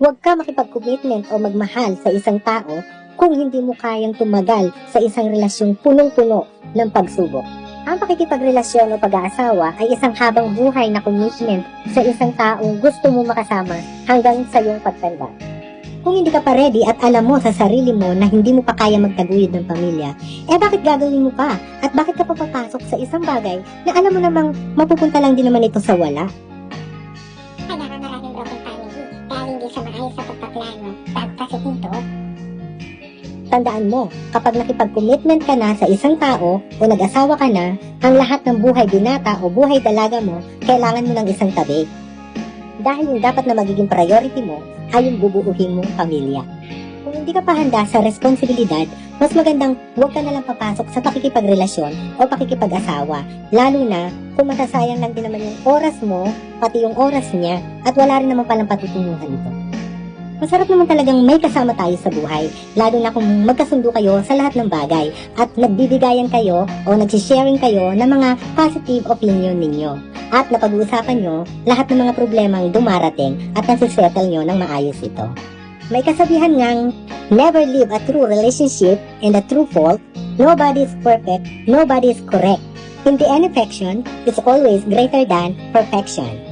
Huwag ka makipag-commitment o magmahal sa isang tao kung hindi mo kayang tumagal sa isang relasyong punong-puno ng pagsubok. Ang pakikipagrelasyon o pag-aasawa ay isang habang buhay na commitment sa isang taong gusto mo makasama hanggang sa iyong pagtanda. Kung hindi ka pa ready at alam mo sa sarili mo na hindi mo pa kaya magtaguyod ng pamilya, eh bakit gagawin mo pa? At bakit ka pa papasok sa isang bagay na alam mo namang mapupunta lang din naman ito sa wala? Kaya nga maraming broken hindi sa maayos sa pagpaplano at pasitito. Tandaan mo, kapag nakipag-commitment ka na sa isang tao o nag-asawa ka na, ang lahat ng buhay binata o buhay dalaga mo, kailangan mo ng isang tabi. Dahil yung dapat na magiging priority mo ay yung bubuuhin mong pamilya. Hindi ka pa handa sa responsibilidad, mas magandang huwag ka nalang papasok sa pakikipagrelasyon o pakikipag-asawa. Lalo na kung masasayang lang din naman yung oras mo, pati yung oras niya, at wala rin naman palang patutunguhan ito. Masarap naman talagang may kasama tayo sa buhay, lalo na kung magkasundo kayo sa lahat ng bagay at nagbibigayan kayo o nagsisharing kayo ng mga positive opinion ninyo. At napag-uusapan nyo lahat ng mga problemang dumarating at nasisettle nyo ng maayos ito. May kasabihan ngang, never live a true relationship in a true fault, nobody is perfect, nobody is correct. In the end affection, it's always greater than perfection.